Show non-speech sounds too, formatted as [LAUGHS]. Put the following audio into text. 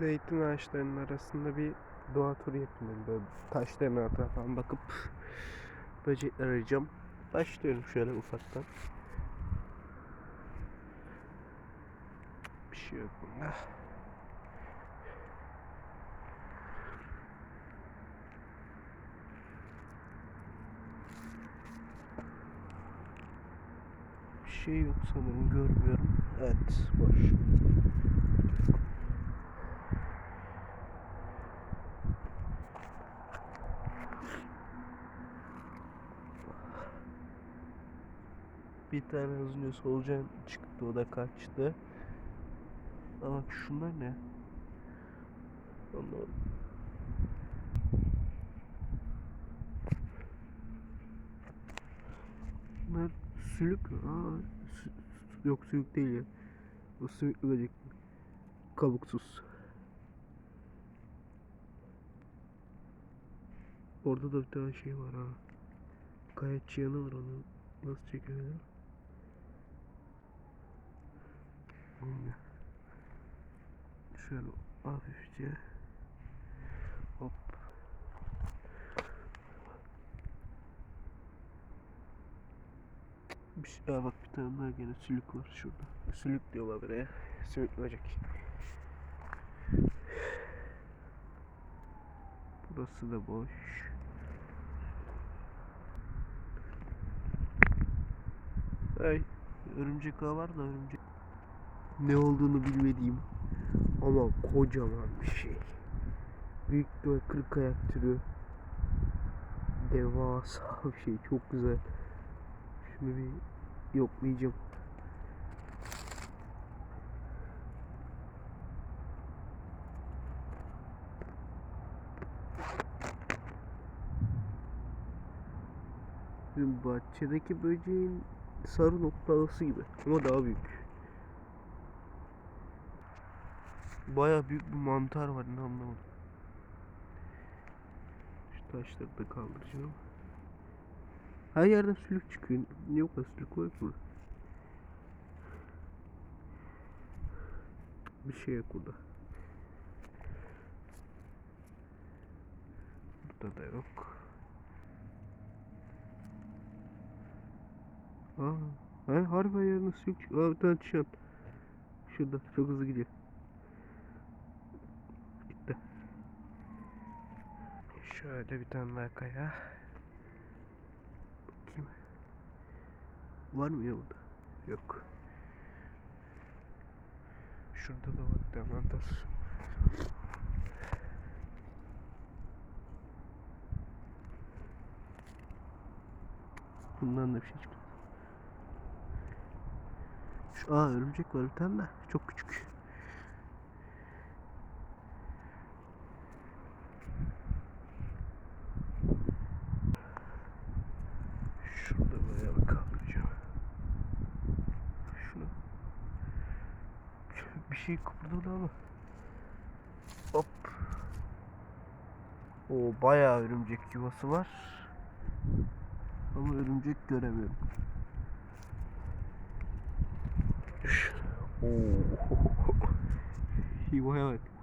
zeytin ağaçlarının arasında bir doğa turu yapayım. Böyle taşların falan bakıp böcekler arayacağım. Başlıyorum şöyle ufaktan. Bir şey yok bunda. Bir şey yok sanırım görmüyorum. Evet boş. Bir tane az önce solucan çıktı o da kaçtı. Bak şunlar ne? Anlamadım. Bunlar sülük mü? Aa, yok sülük değil ya. O sümüklü böcek. Kabuksuz. Orada da bir tane şey var ha. Kayıt yanı var onu nasıl çekebilirim? Şöyle hafifçe hop bir şey daha bak bir tane daha gene sülük var şurada. Sülük diyorlar buraya. Sümük böcek. Burası da boş. Ay örümcek ağı var da örümcek ne olduğunu bilmediğim ama kocaman bir şey. Büyük bir kırk ayak türü. Devasa bir şey. Çok güzel. Şunu bir yoklayacağım. Bizim bahçedeki böceğin sarı noktalısı gibi ama daha büyük. Baya büyük bir mantar var ne anlamadım. Şu taşları da kaldıracağım. Her yerden sülük çıkıyor. Niye o kadar sülük var burada? Bir şey yok burada. Burada da yok. Aa, he, harbi yerine sülük çıkıyor. Aa, bir tane tişört. Şurada çok hızlı gidiyor. Şöyle bir tane daha kaya. Bakayım. Var mı ya burada? Yok. Şurada da var bir tane. Bundan da bir şey çıktı. Şu, aa örümcek var bir tane de. Çok küçük. Şurada bayağı bir kaldıracağım. Şunu. Bir şey kıpırdadı ama. Hop. O bayağı örümcek yuvası var. Ama örümcek göremiyorum. Oo. [LAUGHS] Yuvaya bak.